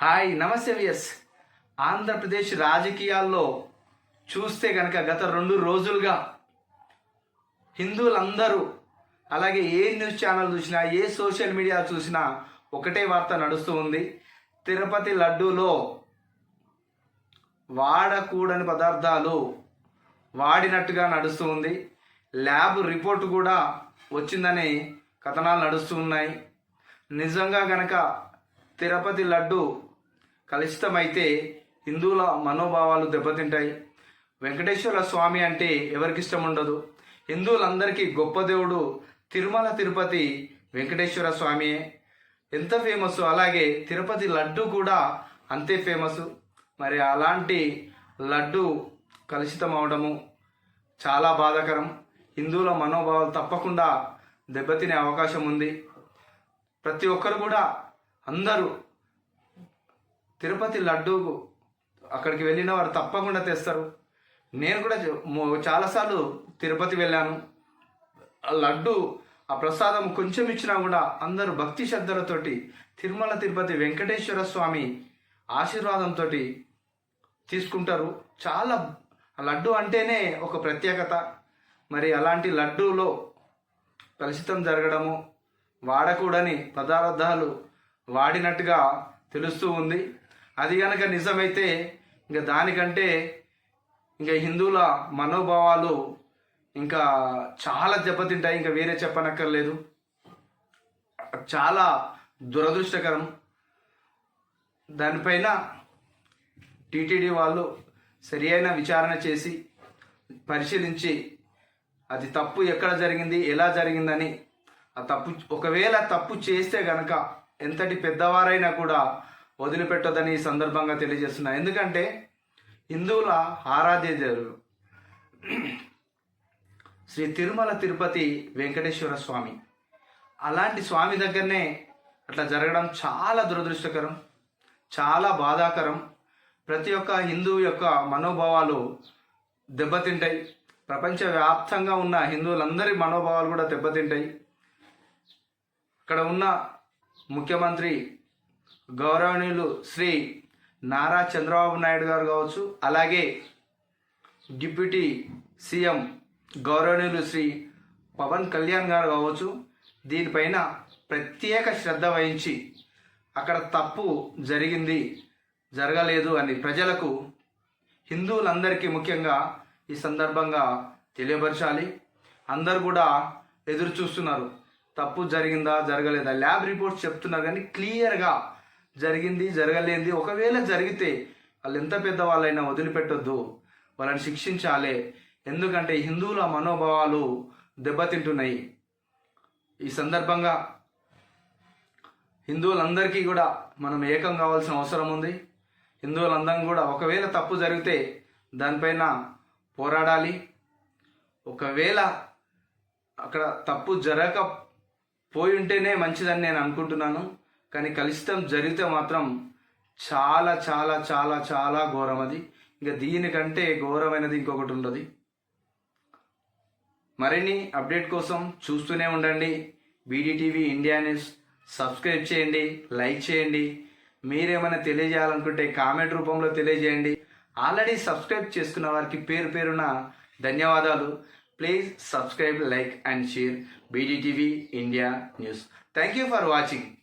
Hi నమస్తే VS Andhra Pradesh రాజకీయాల్లో చూస్తే కనుక గత రెండు రోజులుగా హిందువులందరూ అలాగే ఏ న్యూస్ ఛానల్ చూసినా ఏ సోషల్ మీడియా చూసినా ఒకటే వార్త నడుస్తూ ఉంది. తిరుపతి లడ్డూలో వాడకూడని పదార్థాలు వాడినట్టుగా నడుస్తూ ఉంది. ల్యాబ్ రిపోర్ట్ కూడా వచ్చిందని కథనాలు నడుస్తూ ఉన్నాయి. నిజంగా గనక తిరుపతి లడ్డు కలుషితమైతే హిందువుల మనోభావాలు దెబ్బతింటాయి. వెంకటేశ్వర స్వామి అంటే ఎవరికి ఇష్టం ఉండదు. హిందువులందరికీ గొప్ప దేవుడు తిరుమల తిరుపతి వెంకటేశ్వర స్వామియే. ఎంత ఫేమస్ అలాగే తిరుపతి లడ్డు కూడా అంతే ఫేమస్ మరి అలాంటి లడ్డు కలుషితం అవడము చాలా బాధాకరం. హిందువుల మనోభావాలు తప్పకుండా దెబ్బతినే అవకాశం ఉంది ప్రతి ఒక్కరు కూడా అందరూ తిరుపతి లడ్డూకు అక్కడికి వెళ్ళిన వారు తప్పకుండా తెస్తారు. నేను కూడా చాలాసార్లు తిరుపతి వెళ్ళాను. ఆ లడ్డు ఆ ప్రసాదం కొంచెం ఇచ్చినా కూడా అందరూ భక్తి శ్రద్ధలతోటి తిరుమల తిరుపతి వెంకటేశ్వర స్వామి ఆశీర్వాదంతో తీసుకుంటారు. చాలా ఆ లడ్డు అంటేనే ఒక ప్రత్యేకత. మరి అలాంటి లడ్డూలో కలుషితం జరగడము వాడకూడని పదార్థాలు వాడినట్టుగా తెలుస్తూ ఉంది. అది కనుక నిజమైతే ఇంకా దానికంటే ఇంకా హిందువుల మనోభావాలు ఇంకా చాలా దెబ్బతింటాయి. ఇంకా వేరే చెప్పనక్కర్లేదు. చాలా దురదృష్టకరం. దానిపైన టీటీడీ వాళ్ళు సరి అయిన విచారణ చేసి పరిశీలించి అది తప్పు ఎక్కడ జరిగింది ఎలా జరిగిందని ఆ తప్పు ఒకవేళ తప్పు చేస్తే గనక ఎంతటి పెద్దవారైనా కూడా వదిలిపెట్టొద్దని ఈ సందర్భంగా తెలియజేస్తున్నా. ఎందుకంటే హిందువుల ఆరాధ్య దేవుడు శ్రీ తిరుమల తిరుపతి వెంకటేశ్వర స్వామి. అలాంటి స్వామి దగ్గరనే అట్లా జరగడం చాలా దురదృష్టకరం చాలా బాధాకరం. ప్రతి ఒక్క హిందువు యొక్క మనోభావాలు దెబ్బతింటాయి. ప్రపంచవ్యాప్తంగా ఉన్న హిందువులందరి మనోభావాలు కూడా దెబ్బతింటాయి. అక్కడ ఉన్న ముఖ్యమంత్రి గౌరవనీయులు శ్రీ నారా చంద్రబాబు నాయుడు గారు కావచ్చు అలాగే డిప్యూటీ సీఎం గౌరవనీయులు శ్రీ పవన్ కళ్యాణ్ గారు కావచ్చు దీనిపైన ప్రత్యేక శ్రద్ధ వహించి అక్కడ తప్పు జరిగింది జరగలేదు అని ప్రజలకు హిందువులందరికీ ముఖ్యంగా ఈ సందర్భంగా తెలియపరచాలి. అందరు కూడా ఎదురు చూస్తున్నారు తప్పు జరిగిందా జరగలేదా? ల్యాబ్ రిపోర్ట్స్ చెప్తున్నారు కానీ క్లియర్గా జరిగింది జరగలేంది ఒకవేళ జరిగితే వాళ్ళు ఎంత పెద్ద వాళ్ళైనా వదిలిపెట్టొద్దు. వాళ్ళని శిక్షించాలి. ఎందుకంటే హిందువుల మనోభావాలు దెబ్బతింటున్నాయి. ఈ సందర్భంగా హిందువులందరికీ కూడా మనం ఏకం కావాల్సిన అవసరం ఉంది. హిందువులందరం కూడా ఒకవేళ తప్పు జరిగితే దానిపైన పోరాడాలి. ఒకవేళ అక్కడ తప్పు జరగక పోయి ఉంటేనే మంచిదని నేను అనుకుంటున్నాను. కానీ కలుషితం జరిగితే మాత్రం చాలా చాలా చాలా చాలా ఘోరం అది. ఇంకా దీనికంటే ఘోరమైనది ఇంకొకటి ఉండదు. మరిన్ని అప్డేట్ కోసం చూస్తూనే ఉండండి. BDTV India news. సబ్స్క్రైబ్ చేయండి లైక్ చేయండి. మీరేమైనా తెలియజేయాలనుకుంటే కామెంట్ రూపంలో తెలియజేయండి. ఆల్రెడీ సబ్స్క్రైబ్ చేసుకున్న వారికి పేరు పేరున ధన్యవాదాలు. Please subscribe, like and share BDTV India News. Thank you for watching.